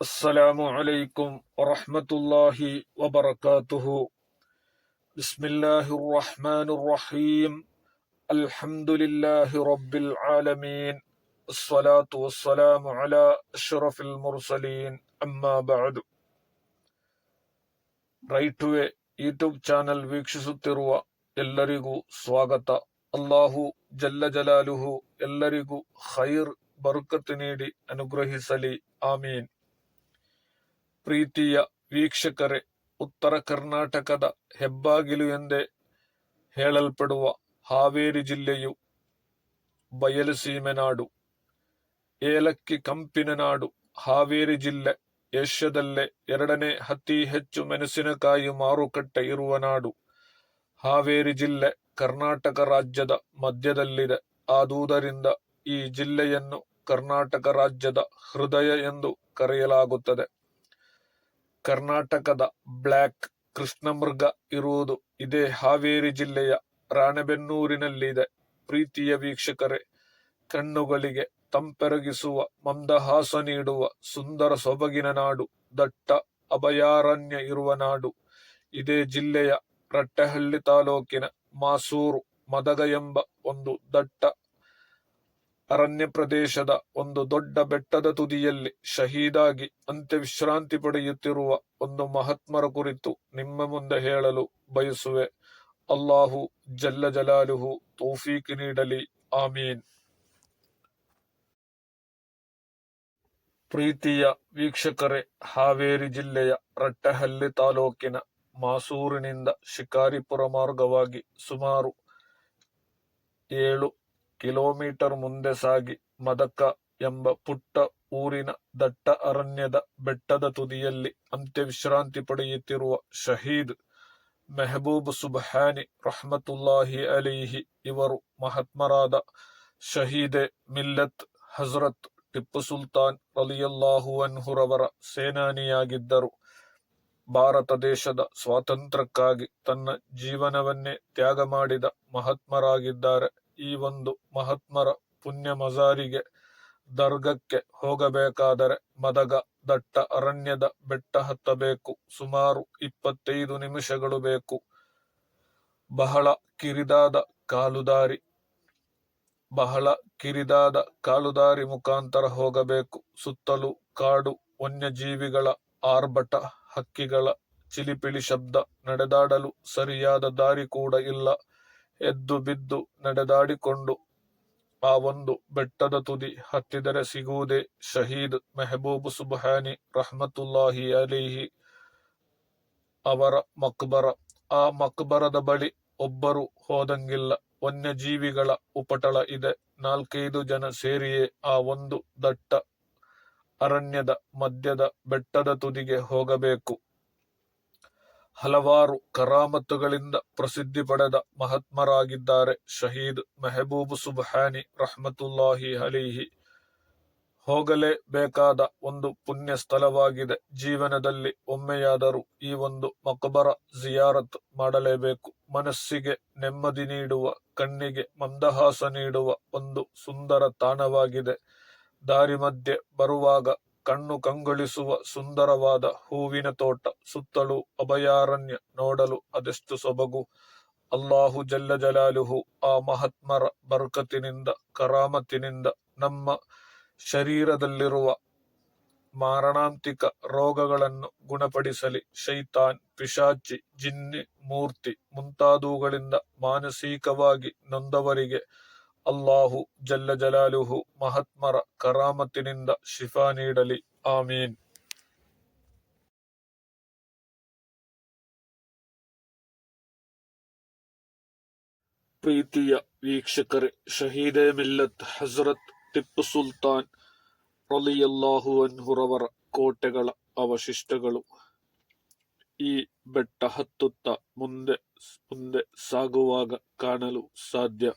السلام عليكم ورحمة الله وبركاته بسم الله الرحمن الرحيم الحمد لله رب العالمين الصلاة والسلام على أشرف المرسلين أما بعد right way YouTube channel ವೀಕ್ಷಿಸುತ್ತಿರುವ ಎಲ್ಲರಿಗೂ ಸ್ವಾಗತ ಅಲ್ಲಾಹು ಜಲ್ಲ ಜಲಾಲುಹು ಎಲ್ಲರಿಗೂ ಖೈರ್ ಬರುಕತ್ತು ನೀಡಿ ಅನುಗ್ರಹಿಸಲಿ ಆಮೀನ್ ಪ್ರೀತಿಯ ವೀಕ್ಷಕರೇ, ಉತ್ತರ ಕರ್ನಾಟಕದ ಹೆಬ್ಬಾಗಿಲು ಎಂದೇ ಹೇಳಲ್ಪಡುವ ಹಾವೇರಿ ಜಿಲ್ಲೆಯು ಬಯಲುಸೀಮೆ ನಾಡು ಏಲಕ್ಕಿ ಕಂಪಿನ ನಾಡು ಹಾವೇರಿ ಜಿಲ್ಲೆ ಏಷ್ಯಾದಲ್ಲೇ ಎರಡನೇ ಅತಿ ಹೆಚ್ಚು ಮೆಣಸಿನಕಾಯಿ ಮಾರುಕಟ್ಟೆ ಇರುವ ನಾಡು. ಹಾವೇರಿ ಜಿಲ್ಲೆ ಕರ್ನಾಟಕ ರಾಜ್ಯದ ಮಧ್ಯದಲ್ಲಿದೆ. ಆದುದರಿಂದ ಈ ಜಿಲ್ಲೆಯನ್ನು ಕರ್ನಾಟಕ ರಾಜ್ಯದ ಹೃದಯ ಎಂದು ಕರೆಯಲಾಗುತ್ತದೆ. ಕರ್ನಾಟಕದ ಬ್ಲ್ಯಾಕ್ ಕೃಷ್ಣಮೃಗ ಇರುವುದು ಇದೇ ಹಾವೇರಿ ಜಿಲ್ಲೆಯ ರಾಣೆಬೆನ್ನೂರಿನಲ್ಲಿದೆ. ಪ್ರೀತಿಯ ವೀಕ್ಷಕರೇ, ಕಣ್ಣುಗಳಿಗೆ ತಂಪೆರಗಿಸುವ, ಮಂದಹಾಸ ನೀಡುವ, ಸುಂದರ ಸೊಬಗಿನ ನಾಡು, ದಟ್ಟ ಅಭಯಾರಣ್ಯ ಇರುವ ನಾಡು. ಇದೇ ಜಿಲ್ಲೆಯ ರಟ್ಟೆಹಳ್ಳಿ ತಾಲೂಕಿನ ಮಾಸೂರು ಮದಗ ಎಂಬ ಒಂದು ದಟ್ಟ ಅರಣ್ಯ ಪ್ರದೇಶದ ಒಂದು ದೊಡ್ಡ ಬೆಟ್ಟದ ತುದಿಯಲ್ಲಿ ಶಹೀದಾಗಿ ಅಂತ್ಯವಿಶ್ರಾಂತಿ ಪಡೆಯುತ್ತಿರುವ ಒಂದು ಮಹಾತ್ಮರ ಕುರಿತು ನಿಮ್ಮ ಮುಂದೆ ಹೇಳಲು ಬಯಸುವೆ. ಅಲ್ಲಾಹು ಜಲ್ಲ ಜಲಾಲುಹು ತೌಫೀಕ್ ನೀಡಲಿ. ಆಮೀನ್. ಪ್ರೀತಿಯ ವೀಕ್ಷಕರೇ, ಹಾವೇರಿ ಜಿಲ್ಲೆಯ ರಟ್ಟಹಳ್ಳಿ ತಾಲೂಕಿನ ಮಾಸೂರಿನಿಂದ ಶಿಕಾರಿಪುರ ಮಾರ್ಗವಾಗಿ ಸುಮಾರು ಏಳು ಕಿಲೋಮೀಟರ್ ಮುಂದೆ ಸಾಗಿ ಮದಕ ಎಂಬ ಪುಟ್ಟ ಊರಿನ ದಟ್ಟ ಅರಣ್ಯದ ಬೆಟ್ಟದ ತುದಿಯಲ್ಲಿ ಅಂತ್ಯವಿಶ್ರಾಂತಿ ಪಡೆಯುತ್ತಿರುವ ಶಹೀದ್ ಮೆಹಬೂಬ್ ಸುಬ್ಹಾನಿ ರಹಮತುಲ್ಲಾಹಿ ಅಲಿಹಿ ಇವರು ಮಹಾತ್ಮರಾದ ಶಹೀದೆ ಮಿಲ್ಲತ್ ಹಜರತ್ ಟಿಪ್ಪು ಸುಲ್ತಾನ್ ಅಲಿಯಲ್ಲಾಹು ಅನ್ಹುರವರ ಸೇನಾನಿಯಾಗಿದ್ದರು. ಭಾರತ ದೇಶದ ಸ್ವಾತಂತ್ರ್ಯಕ್ಕಾಗಿ ತನ್ನ ಜೀವನವನ್ನೇ ತ್ಯಾಗ ಮಾಡಿದ ಮಹಾತ್ಮರಾಗಿದ್ದಾರೆ. ಈ ಒಂದು ಮಹಾತ್ಮರ ಪುಣ್ಯ ಮಜಾರಿಗೆ ದರ್ಗಕ್ಕೆ ಹೋಗಬೇಕಾದರೆ ಮದಗ ದಟ್ಟ ಅರಣ್ಯದ ಬೆಟ್ಟ ಹತ್ತಬೇಕು. ಸುಮಾರು ಇಪ್ಪತ್ತೈದು ನಿಮಿಷಗಳು ಬೇಕು. ಬಹಳ ಕಿರಿದಾದ ಕಾಲುದಾರಿ, ಬಹಳ ಕಿರಿದಾದ ಕಾಲುದಾರಿ ಮುಖಾಂತರ ಹೋಗಬೇಕು. ಸುತ್ತಲೂ ಕಾಡು ವನ್ಯಜೀವಿಗಳ ಆರ್ಭಟ, ಹಕ್ಕಿಗಳ ಚಿಲಿಪಿಲಿ ಶಬ್ದ ನಡೆದಾಡಲು ಸರಿಯಾದ ದಾರಿ ಕೂಡ ಇಲ್ಲ. ಎದ್ದು ಬಿದ್ದು ನಡೆದಾಡಿಕೊಂಡು ಆ ಒಂದು ಬೆಟ್ಟದ ತುದಿ ಹತ್ತಿದರೆ ಸಿಗುವುದೇ ಶಹೀದ್ ಮೆಹಬೂಬ್ ಸುಬಹಾನಿ ರಹಮತುಲ್ಲಾಹಿ ಅಲಿಹಿ ಅವರ ಮಕ್ಬರ. ಆ ಮಕ್ಬರದ ಬಳಿ ಒಬ್ಬರು ಹೋದಂಗಿಲ್ಲ. ವನ್ಯಜೀವಿಗಳ ಉಪಟಳ ಇದೆ. ನಾಲ್ಕೈದು ಜನ ಸೇರಿಯೇ ಆ ಒಂದು ದಟ್ಟ ಅರಣ್ಯದ ಮಧ್ಯದ ಬೆಟ್ಟದ ತುದಿಗೆ ಹೋಗಬೇಕು. ಹಲವಾರು ಕರಾಮತ್ತುಗಳಿಂದ ಪ್ರಸಿದ್ಧಿ ಪಡೆದ ಮಹಾತ್ಮರಾಗಿದ್ದಾರೆ ಶಹೀದ್ ಮೆಹಬೂಬ್ ಸುಬ್ಹಾನಿ ರಹಮತುಲ್ಲಾಹಿ ಅಲಿಹಿ. ಹೋಗಲೇಬೇಕಾದ ಒಂದು ಪುಣ್ಯ ಸ್ಥಳವಾಗಿದೆ. ಜೀವನದಲ್ಲಿ ಒಮ್ಮೆಯಾದರೂ ಈ ಒಂದು ಮಕಬರ ಜಿಯಾರತ್ ಮಾಡಲೇಬೇಕು. ಮನಸ್ಸಿಗೆ ನೆಮ್ಮದಿ ನೀಡುವ, ಕಣ್ಣಿಗೆ ಮಂದಹಾಸ ನೀಡುವ ಒಂದು ಸುಂದರ ತಾಣವಾಗಿದೆ. ದಾರಿ ಮಧ್ಯೆ ಬರುವಾಗ ಕಣ್ಣು ಕಂಗೊಳಿಸುವ ಸುಂದರವಾದ ಹೂವಿನ ತೋಟ, ಸುತ್ತಲೂ ಅಭಯಾರಣ್ಯ ನೋಡಲು ಅದೆಷ್ಟು ಸೊಬಗು. ಅಲ್ಲಾಹು ಜಲ್ಲ ಜಲಾಲುಹು ಆ ಮಹಾತ್ಮರ ಬರ್ಕತಿನಿಂದ, ಕರಾಮತಿನಿಂದ ನಮ್ಮ ಶರೀರದಲ್ಲಿರುವ ಮಾರಣಾಂತಿಕ ರೋಗಗಳನ್ನು ಗುಣಪಡಿಸಲಿ. ಶೈತಾನ್, ಪಿಶಾಚಿ, ಜಿನ್ನಿ, ಮೂರ್ತಿ ಮುಂತಾದವುಗಳಿಂದ ಮಾನಸಿಕವಾಗಿ ನೊಂದವರಿಗೆ ಅಲ್ಲಾಹು ಜಲ್ಲ ಜಲಾಲುಹು ಮಹಾತ್ಮರ ಕರಾಮತಿನಿಂದ ಶಿಫಾ ನೀಡಲಿ. ಆಮೀನ್. ಪ್ರೀತಿಯ ವೀಕ್ಷಕರೇ, ಶಹೀದೆ ಮಿಲ್ಲತ್ ಹಜರತ್ ಟಿಪ್ಪು ಸುಲ್ತಾನ್ ರಲಿಯಲ್ಲಾಹು ಅನ್ಹುರವರ ಕೋಟೆಗಳ ಅವಶಿಷ್ಟಗಳು. ಈ ಬೆಟ್ಟ ಹತ್ತುತ್ತಾ ಮುಂದೆ ಮುಂದೆ ಸಾಗುವಾಗ ಕಾಣಲು ಸಾಧ್ಯ.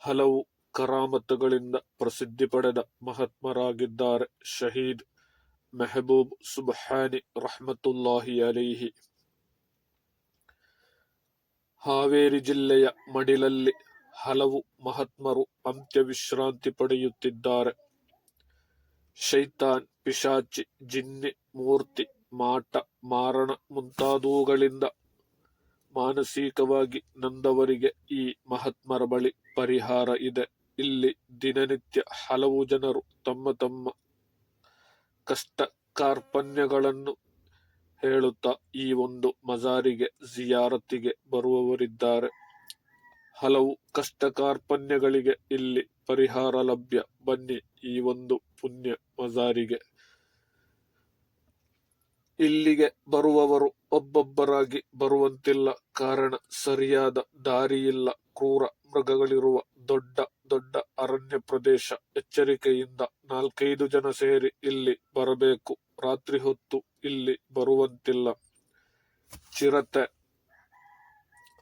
ಹಲವು ಕರಾಮತ್ತುಗಳಿಂದ ಪ್ರಸಿದ್ಧಿ ಪಡೆದ ಮಹಾತ್ಮರಾಗಿದ್ದಾರೆ ಶಹೀದ್ ಮೆಹಬೂಬ್ ಸುಬ್ಹಾನಿ ರಹಮತುಲ್ಲಾಹಿ ಅಲಿಹಿ. ಹಾವೇರಿ ಜಿಲ್ಲೆಯ ಮಡಿಲಲ್ಲಿ ಹಲವು ಮಹಾತ್ಮರು ಅಂತ್ಯವಿಶ್ರಾಂತಿ ಪಡೆಯುತ್ತಿದ್ದಾರೆ. ಶೈತಾನ್, ಪಿಶಾಚಿ, ಜಿನ್ನಿ, ಮೂರ್ತಿ, ಮಾಟ, ಮಾರಣ ಮುಂತಾದವುಗಳಿಂದ ಮಾನಸಿಕವಾಗಿ ನಂದವರಿಗೆ ಈ ಮಹಾತ್ಮರ ಬಳಿ ಪರಿಹಾರ ಇದೆ. ಇಲ್ಲಿ ದಿನನಿತ್ಯ ಹಲವು ಜನರು ತಮ್ಮ ತಮ್ಮ ಕಷ್ಟ ಕಾರ್ಪಣ್ಯಗಳನ್ನು ಹೇಳುತ್ತಾ ಈ ಒಂದು ಮಜಾರಿಗೆ ಜಿಯಾರತಿಗೆ ಬರುವವರಿದ್ದಾರೆ. ಹಲವು ಕಷ್ಟ ಕಾರ್ಪಣ್ಯಗಳಿಗೆ ಇಲ್ಲಿ ಪರಿಹಾರ ಲಭ್ಯ. ಬನ್ನಿ ಈ ಒಂದು ಪುಣ್ಯ ಮಜಾರಿಗೆ. ಇಲ್ಲಿಗೆ ಬರುವವರು ಒಬ್ಬೊಬ್ಬರಾಗಿ ಬರುವಂತಿಲ್ಲ. ಕಾರಣ ಸರಿಯಾದ ದಾರಿಯಿಲ್ಲ. ಕ್ರೂರ ಮೃಗಗಳಿರುವ ದೊಡ್ಡ ದೊಡ್ಡ ಅರಣ್ಯ ಪ್ರದೇಶ ಎಚ್ಚರಿಕೆಯಿಂದ ನಾಲ್ಕೈದು ಜನ ಸೇರಿ ಇಲ್ಲಿ ಬರಬೇಕು. ರಾತ್ರಿ ಹೊತ್ತು ಇಲ್ಲಿ ಬರುವಂತಿಲ್ಲ. ಚಿರತೆ,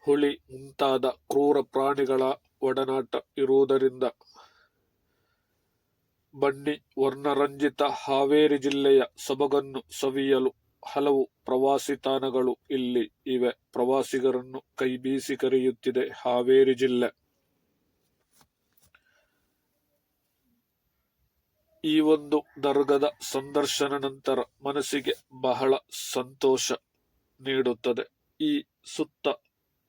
ಹುಳಿ ಮುಂತಾದ ಕ್ರೂರ ಪ್ರಾಣಿಗಳ ಒಡನಾಟ ಇರುವುದರಿಂದ ಬನ್ನಿ ವರ್ಣರಂಜಿತ ಹಾವೇರಿ ಜಿಲ್ಲೆಯ ಸೊಬಗನ್ನು ಸವಿಯಲು ಹಲವು ಪ್ರವಾಸಿ ತಾಣಗಳು ಇಲ್ಲಿ ಇವೆ. ಪ್ರವಾಸಿಗರನ್ನು ಕೈ ಬೀಸಿ ಕರೆಯುತ್ತಿದೆ ಹಾವೇರಿ ಜಿಲ್ಲೆ. ಈ ಒಂದು ದರ್ಗದ ಸಂದರ್ಶನ ನಂತರ ಮನಸ್ಸಿಗೆ ಬಹಳ ಸಂತೋಷ ನೀಡುತ್ತದೆ. ಈ ಸುತ್ತ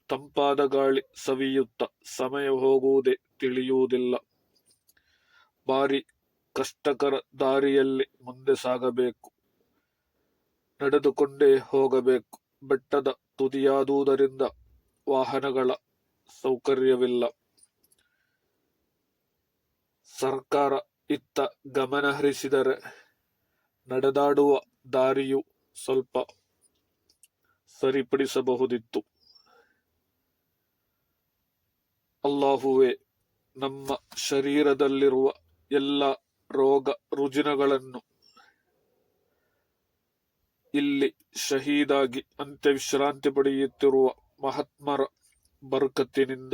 ತಂಪಾದ ಗಾಳಿ ಸವಿಯುತ್ತ ಸಮಯ ಹೋಗುವುದೇ ತಿಳಿಯುವುದಿಲ್ಲ. ಬಾರಿ ಕಷ್ಟಕರ ದಾರಿಯಲ್ಲಿ ಮುಂದೆ ಸಾಗಬೇಕು. ನಡೆದುಕೊಂಡೇ ಹೋಗಬೇಕು. ಬೆಟ್ಟದ ತುದಿಯಾದುದರಿಂದ ವಾಹನಗಳ ಸೌಕರ್ಯವಿಲ್ಲ. ಸರ್ಕಾರ ಇತ್ತ ಗಮನ ಹರಿಸಿದರೆ ನಡೆದಾಡುವ ದಾರಿಯು ಸ್ವಲ್ಪ ಸರಿಪಡಿಸಬಹುದಿತ್ತು. ಅಲ್ಲಾಹುವೆ, ನಮ್ಮ ಶರೀರದಲ್ಲಿರುವ ಎಲ್ಲ ರೋಗ ರುಜಿನಗಳನ್ನು ಇಲ್ಲಿ ಶಹೀದಾಗಿ ಅಂತ್ಯವಿಶ್ರಾಂತಿ ಪಡೆಯುತ್ತಿರುವ ಮಹಾತ್ಮರ ಬರ್ಕತ್ತಿನಿಂದ,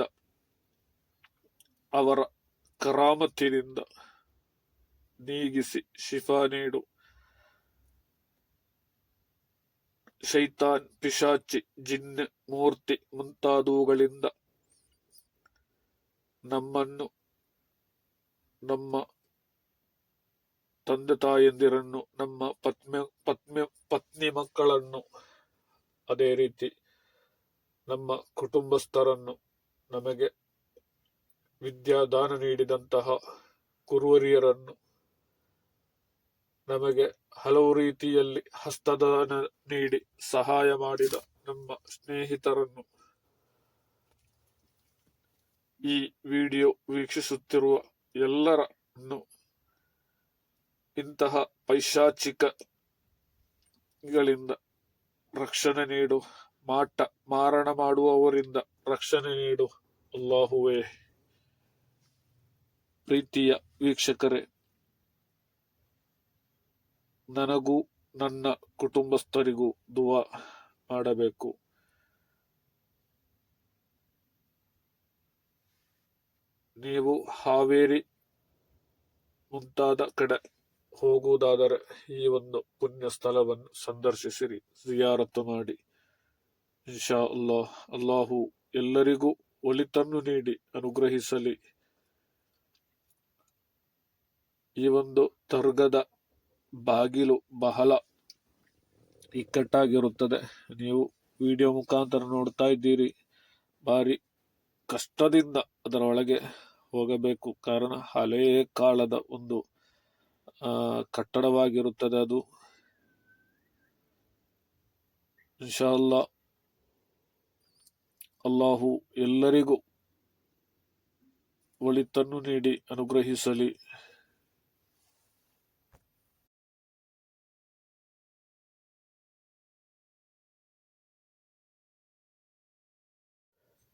ಅವರ ಕರಾಮತ್ತಿನಿಂದ ನೀಗಿಸಿ ಶಿಫಾ ನೀಡು. ಶೈತಾನ್, ಪಿಶಾಚಿ ಜಿನ್ನ ಮೂರ್ತಿ ಮುಂತಾದವುಗಳಿಂದ ನಮ್ಮನ್ನು, ನಮ್ಮ ತಂದೆ ತಾಯಂದಿರನ್ನು ನಮ್ಮ ಪತ್ನಿ ಪತ್ನಿ ಪತ್ನಿ ಮಕ್ಕಳನ್ನು. ಅದೇ ರೀತಿ ನಮ್ಮ ಕುಟುಂಬಸ್ಥರನ್ನು ನಮಗೆ ವಿದ್ಯಾದಾನ ನೀಡಿದಂತಹ ಕುರುವರಿಯರನ್ನು ನಮಗೆ ಹಲವು ರೀತಿಯಲ್ಲಿ ಹಸ್ತದಾನ ನೀಡಿ ಸಹಾಯ ಮಾಡಿದ ನಮ್ಮ ಸ್ನೇಹಿತರನ್ನು ಈ ವಿಡಿಯೋ ವೀಕ್ಷಿಸುತ್ತಿರುವ ಎಲ್ಲರನ್ನು ಇಂತಹ ಪೈಶಾಚಿಕಗಳಿಂದ ರಕ್ಷಣೆ ನೀಡು, ಮಾಟ, ಮಾರಣ ಮಾಡುವವರಿಂದ ರಕ್ಷಣೆ ನೀಡು, ಅಲ್ಲಾಹುವೇ. ಪ್ರೀತಿಯ ವೀಕ್ಷಕರೇ, ನನಗೂ ನನ್ನ ಕುಟುಂಬಸ್ಥರಿಗೂ ದುವಾ ಮಾಡಬೇಕು. ನೀವು ಹಾವೇರಿ ಮುಂತಾದ ಕಡೆ ಹೋಗುವುದಾದರೆ ಈ ಒಂದು ಪುಣ್ಯ ಸ್ಥಳವನ್ನು ಸಂದರ್ಶಿಸಿರಿ, ಜಿಯಾರತ್ತು ಮಾಡಿ. ಇನ್ಶಾ ಅಲ್ಲಾಹ್, ಅಲ್ಲಾಹು ಎಲ್ಲರಿಗೂ ಒಳಿತನ್ನು ನೀಡಿ, ಅನುಗ್ರಹಿಸಲಿ. ಈ ಒಂದು ದರ್ಗದ ಬಾಗಿಲು ಬಹಳ ಇಕ್ಕಟ್ಟಾಗಿರುತ್ತದೆ. ನೀವು ವಿಡಿಯೋ ಮುಖಾಂತರ ನೋಡ್ತಾ ಇದ್ದೀರಿ. ಭಾರಿ ಕಷ್ಟದಿಂದ ಅದರ ಒಳಗೆ ಹೋಗಬೇಕು. ಕಾರಣ ಹಳೆಯ ಕಾಲದ ಒಂದು ಕಟ್ಟಡವಾಗಿರುತ್ತದೆ ಅದು. ಇನ್ಶಾಲ್ಲ ಅಲ್ಲಾಹು ಎಲ್ಲರಿಗೂ ಒಳಿತನ್ನು ನೀಡಿ ಅನುಗ್ರಹಿಸಲಿ.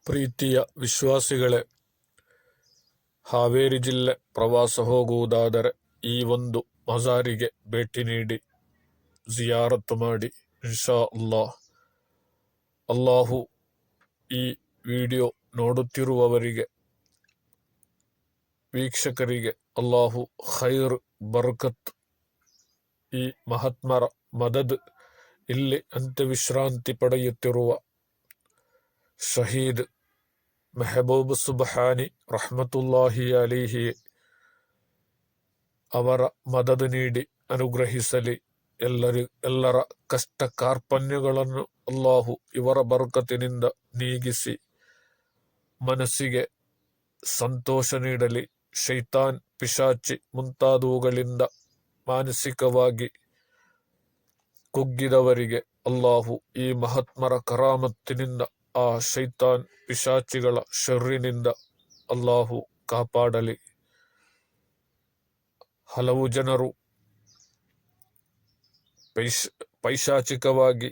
ಪ್ರೀತಿಯ ವಿಶ್ವಾಸಿಗಳೇ ಹಾವೇರಿ ಜಿಲ್ಲೆ ಪ್ರವಾಸ ಹೋಗುವುದಾದರೆ ಈ ಒಂದು ಮಜಾರಿಗೆ ಭೇಟಿ ನೀಡಿ, ಜಿಯಾರತ್ತು ಮಾಡಿ, ಇನ್ಶಾ ಅಲ್ಲಾ ಅಲ್ಲಾಹು ಈ ವಿಡಿಯೋ ನೋಡುತ್ತಿರುವವರಿಗೆ, ವೀಕ್ಷಕರಿಗೆ ಅಲ್ಲಾಹು ಖೈರ್, ಬರ್ಕತ್, ಈ ಮಹಾತ್ಮರ ಮದದ್ ಇಲ್ಲಿ ಅಂತ್ಯವಿಶ್ರಾಂತಿ ಪಡೆಯುತ್ತಿರುವ ಶಹೀದ್ ಮೆಹಬೂಬ್ ಸುಬಹಾನಿ ರಹಮತುಲ್ಲಾಹಿ ಅಲಿಹಿ ಅವರ ಮದದು ನೀಡಿ ಅನುಗ್ರಹಿಸಲಿ. ಎಲ್ಲರಿ, ಎಲ್ಲರ ಕಷ್ಟ ಕಾರ್ಪಣ್ಯಗಳನ್ನು ಅಲ್ಲಾಹು ಇವರ ಬರಕತಿನಿಂದ ನೀಗಿಸಿ. ಮನಸ್ಸಿಗೆ ಸಂತೋಷ ನೀಡಲಿ. ಶೈತಾನ್ ಪಿಶಾಚಿ ಮುಂತಾದವುಗಳಿಂದ ಮಾನಸಿಕವಾಗಿ ಕುಗ್ಗಿದವರಿಗೆ ಅಲ್ಲಾಹು ಈ ಮಹಾತ್ಮರ ಕರಾಮತ್ತಿನಿಂದ, ಆ ಶೈತಾನ್ ಪಿಶಾಚಿಗಳ ಶರ್ರಿನಿಂದ ಅಲ್ಲಾಹು ಕಾಪಾಡಲಿ. ಹಲವು ಜನರು ಪೈಶ ಪೈಶಾಚಿಕವಾಗಿ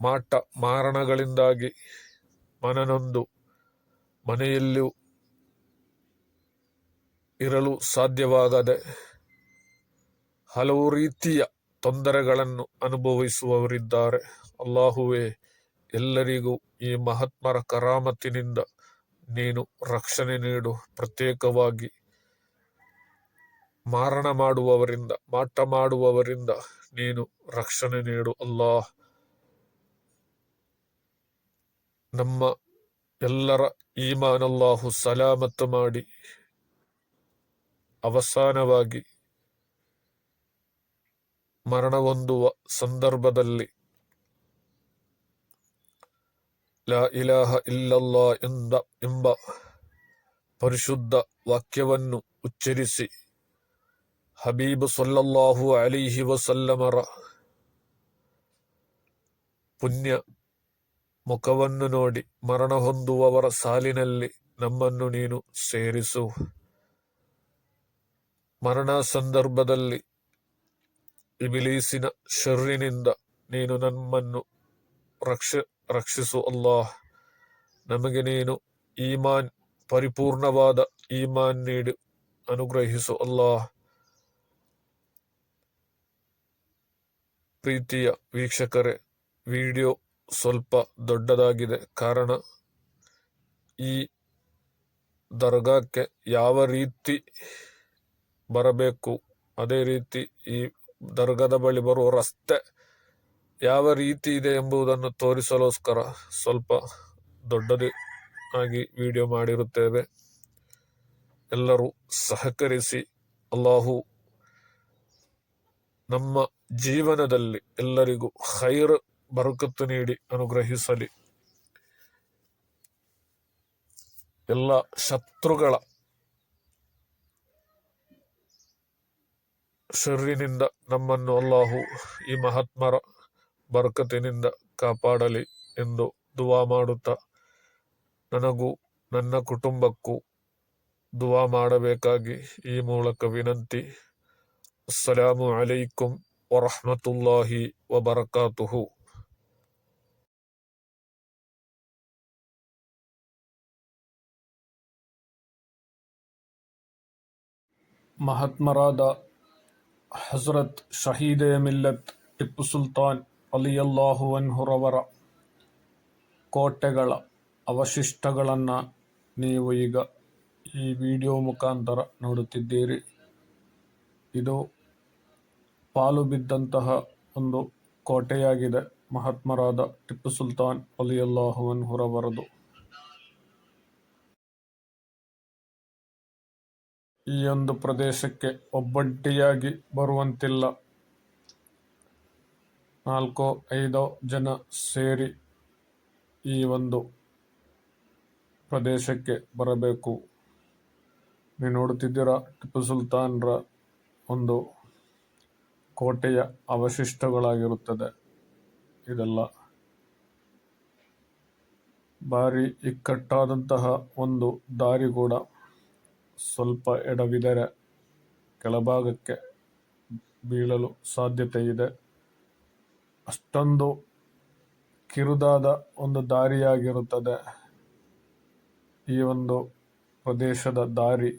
ಮಾಟ ಮಾರಣಗಳಿಂದಾಗಿ ಮನನೊಂದು ಮನೆಯಲ್ಲೂ ಇರಲು ಸಾಧ್ಯವಾಗದೆ ಹಲವು ರೀತಿಯ ತೊಂದರೆಗಳನ್ನು ಅನುಭವಿಸುವವರಿದ್ದಾರೆ. ಅಲ್ಲಾಹುವೇ, ಎಲ್ಲರಿಗೂ ಈ ಮಹಾತ್ಮರ ಕರಾಮತ್ತಿನಿಂದ ನೀನು ರಕ್ಷಣೆ ನೀಡು. ಪ್ರತ್ಯೇಕವಾಗಿ ಮಾರಣ ಮಾಡುವವರಿಂದ ಮಾಟ ಮಾಡುವವರಿಂದ ನೀನು ರಕ್ಷಣೆ ನೀಡು ಅಲ್ಲಾಹ್. ನಮ್ಮ ಎಲ್ಲರ ಈಮಾನ್ ಅಲ್ಲಾಹು ಸಲಾಮತ್ತು ಮಾಡಿ ಅವಸಾನವಾಗಿ ಮರಣ ಹೊಂದುವ ಸಂದರ್ಭದಲ್ಲಿ ಲಾ ಇಲಾಹ ಇಲ್ಲಲ್ಲಾ ಎಂದ ಎಂಬ ಪರಿಶುದ್ಧ ವಾಕ್ಯವನ್ನು ಉಚ್ಚರಿಸಿ ಹಬೀಬ್ ಸೊಲ್ಲಲ್ಲಾಹು ಅಲಿಹಿ ವಸಲ್ಲಮರ ಪುಣ್ಯ ಮುಖವನ್ನು ನೋಡಿ ಮರಣ ಹೊಂದುವವರ ಸಾಲಿನಲ್ಲಿ ನಮ್ಮನ್ನು ನೀನು ಸೇರಿಸು ಮರಣ ಸಂದರ್ಭದಲ್ಲಿ ಇಬಿಲೀಸಿನ ಶರ್ರಿನಿಂದ ನೀನು ನಮ್ಮನ್ನು ರಕ್ಷ ರಕ್ಷಿಸು ಅಲ್ಲಾಹ್ ನಮಗೆ ನೀನು ಈಮಾನ್ ಪರಿಪೂರ್ಣವಾದ ಈಮಾನ್ ನೀಡು ಅನುಗ್ರಹಿಸು ಅಲ್ಲಾಹ್ ಪ್ರೀತಿಯ ವೀಕ್ಷಕರೇ, ವಿಡಿಯೋ ಸ್ವಲ್ಪ ದೊಡ್ಡದಾಗಿದೆ. ಕಾರಣ, ಈ ದರ್ಗಾಕ್ಕೆ ಯಾವ ರೀತಿ ಬರಬೇಕು, ಅದೇ ರೀತಿ ಈ ದರ್ಗದ ಬಳಿ ಬರುವ ರಸ್ತೆ ಯಾವ ರೀತಿ ಇದೆ ಎಂಬುದನ್ನು ತೋರಿಸಲೋಸ್ಕರ ಸ್ವಲ್ಪ ದೊಡ್ಡದೇ ಆಗಿ ವಿಡಿಯೋ ಮಾಡಿರುತ್ತೇವೆ. ಎಲ್ಲರೂ ಸಹಕರಿಸಿ, ಅಲ್ಲಾಹು ನಮ್ಮ ಜೀವನದಲ್ಲಿ ಎಲ್ಲರಿಗೂ ಹೈರ್ ಬರಕತ್ತು ನೀಡಿ ಅನುಗ್ರಹಿಸಲಿ. ಎಲ್ಲ ಶತ್ರುಗಳ ಶರ್ರಿನಿಂದ ನಮ್ಮನ್ನು ಅಲ್ಲಾಹು ಈ ಮಹಾತ್ಮರ ಬರಕತಿನಿಂದ ಕಾಪಾಡಲಿ ಎಂದು ದುವಾ ಮಾಡುತ್ತಾ, ನನಗೂ ನನ್ನ ಕುಟುಂಬಕ್ಕೂ ದುವಾ ಮಾಡಬೇಕಾಗಿ ಈ ಮೂಲಕ ವಿನಂತಿ. ಅಸ್ಸಲಾಮು ಅಲೈಕುಂ ವರಹಮತುಲ್ಲಾಹಿ ವಬರಕಾತುಹು ಮಹಾತ್ಮರಾದ ಹಜರತ್ ಶಹೀದೆ ಮಿಲ್ಲತ್ ಟಿಪ್ಪು ಸುಲ್ತಾನ್ ಅಲಿಯಲ್ಲಾಹು ಅನ್ಹುರವರ ಕೋಟೆಗಳ ಅವಶಿಷ್ಟಗಳನ್ನು ನೀವು ಈಗ ಈ ವಿಡಿಯೋ ಮುಖಾಂತರ ನೋಡುತ್ತಿದ್ದೀರಿ ಇದು ಪಾಲು ಬಿದ್ದಂತಹ ಒಂದು ಕೋಟೆಯಾಗಿದೆ. ಮಹಾತ್ಮರಾದ ಟಿಪ್ಪು ಸುಲ್ತಾನ್ ಅಲಿಯಲ್ಲಾಹು ಅನ್ಹುರವರದು ಈ ಒಂದು ಪ್ರದೇಶಕ್ಕೆ ಒಬ್ಬಂಟಿಯಾಗಿ ಬರುವಂತಿಲ್ಲ. ನಾಲ್ಕೋ ಐದೋ ಜನ ಸೇರಿ ಈ ಒಂದು ಪ್ರದೇಶಕ್ಕೆ ಬರಬೇಕು. ನೀವು ನೋಡುತ್ತಿದ್ದೀರಾ ಟಿಪ್ಪು ಸುಲ್ತಾನ್ರ ಒಂದು ಕೋಟೆಯ ಅವಶಿಷ್ಟಗಳಾಗಿರುತ್ತದೆ. ಇದೆಲ್ಲ ಭಾರಿ ಇಕ್ಕಟ್ಟಾದಂತಹ ಒಂದು ದಾರಿ ಕೂಡ ಸ್ವಲ್ಪ ಎಡವಿದರೆ ಕೆಳಭಾಗಕ್ಕೆ ಬೀಳಲು ಸಾಧ್ಯತೆ ಇದೆ ಅಷ್ಟೊಂದು ಕಿರುದಾದ ಒಂದು ದಾರಿಯಾಗಿರುತ್ತದೆ. ಈ ಒಂದು ಪ್ರದೇಶದ ದಾರಿ